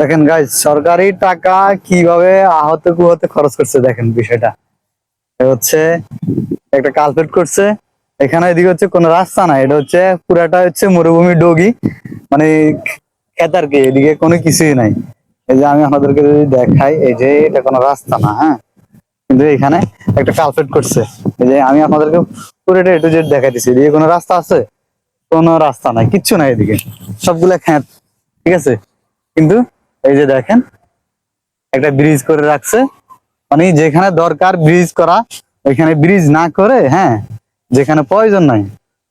দেখেন গাইজ সরকারি টাকা কীভাবে আহত কুহতে খরচ করছে দেখেন বিষয়টা। হচ্ছে, একটা কালপেট করছে, এখানে এদিকে হচ্ছে কোনো রাস্তা নাই, এটা হচ্ছে পুরাটা হচ্ছে মরুভূমি ডগি মানে খেত আর কি এদিকে কোনো কিছুই নাই। এই যে আমি আপনাদেরকে যদি দেখাই, এই যে এটা কোনো রাস্তা না হ্যাঁ? কিন্তু এখানে একটা কালপেট করছে। এই যে আমি আপনাদেরকে পুরোটা একটু যে দেখাইতেছি, এদিকে কোনো রাস্তা আছে? কোনো রাস্তা নাই, কিচ্ছু নাই এদিকে। সবগুলা খ্যাত ঠিক আছে? কিন্তু এই যে দেখেন, একটা ব্রিজ করে রাখছে। মানে যেখানে দরকার ব্রিজ করা ওইখানে ব্রিজ না করে হ্যাঁ যেখানে প্রয়োজন নাই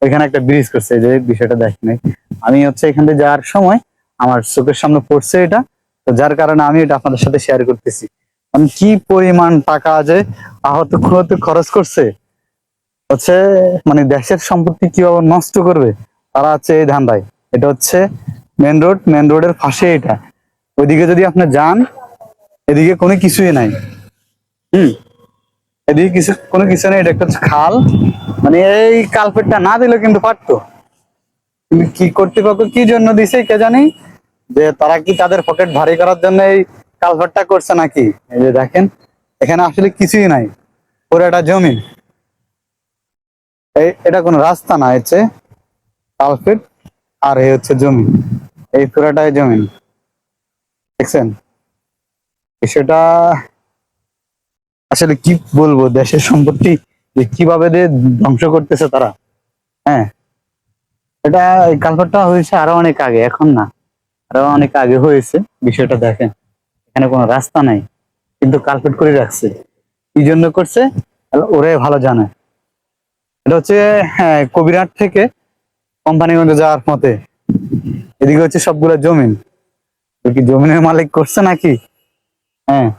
ওইখানে একটা ব্রিজ করছে। এই যে বিষয়টা দেখেন আমি হচ্ছে এখান থেকে যাওয়ার সময় আমার চোখের সামনে পড়ছে এটা। তো যার কারণে আমি এটা আপনাদের সাথে শেয়ার করতেছি। মানে কি পরিমাণ টাকা যে আহত ক্ষত খরচ করছে, হচ্ছে মানে দেশের সম্পত্তি কীভাবে নষ্ট করবে, তারা হচ্ছে এই ধান্দায়। এটা হচ্ছে মেন রোড মেন রোডের পাশে এটা। ওইদিকে যদি আপনি যান, এদিকে কোনো কিছুই নাই। হুম? এদিকে কিছু, কোনো কিছু নেই, এটা একটা খাল। মানে এই কালপেটটা না দিলে কিন্তু পারতো। কি কর্তৃপক্ষ কি জন্য দিছে কে জানি? যে তারা কি তাদের পকেট ভারী করার জন্য এই কালভারটা করছে নাকি? এই যে দেখেন, এখানে আসলে কিছুই নাই। পুরো একটা জমি। এটা কোনো রাস্তা না হচ্ছে কালপেট আর এই হচ্ছে জমি। এই পুরাটাই জমি। দেখছেন? বিষয়টা আসলে কি বলব, দেশের সম্পত্তি যে কীভাবে ধ্বংস করতেছে তারা হ্যাঁ? এটা কালভারটা হয়েছে আরও অনেক আগে, এখন না। আরও অনেক আগে হয়েছে, বিষয়টা দেখেন। এখানে কোনো রাস্তা নাই, কিন্তু কালপেট করে রাখছে। কি জন্য করছে? ওরাই ভালো জানে। এটা হচ্ছে হ্যাঁ কবিরাট থেকে কোম্পানিগঞ্জে যাওয়ার মতে এদিকে হচ্ছে সবগুলো জমিন। কি জমিনের মালিক করছে নাকি? হ্যাঁ।